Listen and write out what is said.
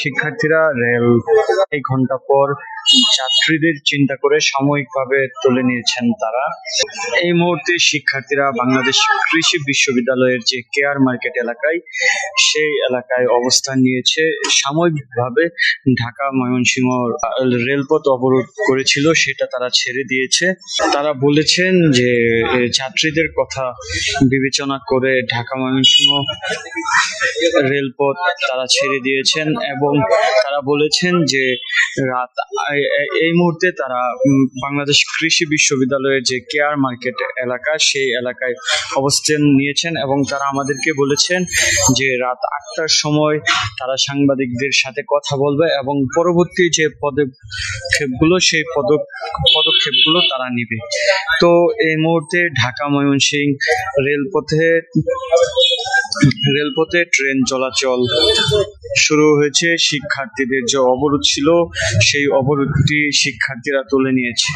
শিক্ষার্থীরা রেল এক ঘণ্টা পর যাত্রীদের চিন্তা করে সাময়িকভাবে তুলে নিয়েছেন তারা। এই মুহূর্তে শিক্ষার্থীরা বাংলাদেশ কৃষি বিশ্ববিদ্যালয়ের যে কেয়ার মার্কেট এলাকায়, সেই এলাকায় অবস্থান নিয়েছে। সাময়িকভাবে ঢাকা ময়মনসিংহ রেলপথ অবরোধ করেছিল, সেটা তারা ছেড়ে দিয়েছে। তারা বলেছেন যে যাত্রীদের কথা বিবেচনা করে ঢাকা ময়মনসিংহ রেলপথ তারা ছেড়ে দিয়েছেন এবং তারা বলেছেন যে রাত, এই মুহূর্তে তারা বাংলাদেশ কৃষি বিশ্ববিদ্যালয়ের যে কেয়ার মার্কেট এলাকা, সেই এলাকায় অবস্থান নিয়েছেন এবং তারা আমাদেরকে বলেছেন যে রাত আটটার সময় তারা সাংবাদিকদের সাথে কথা বলবে এবং পরবর্তী যে পদক্ষেপগুলো, সেই পদ পদক্ষেপগুলো তারা নেবে। তো এই মুহূর্তে ঢাকা ময়মনসিংহ রেলপথে রেলপথে ট্রেন চলাচল শুরু হয়েছে। শিক্ষার্থীদের যে অবরোধ ছিল সেই অবরোধটি শিক্ষার্থীরা তুলে নিয়েছে।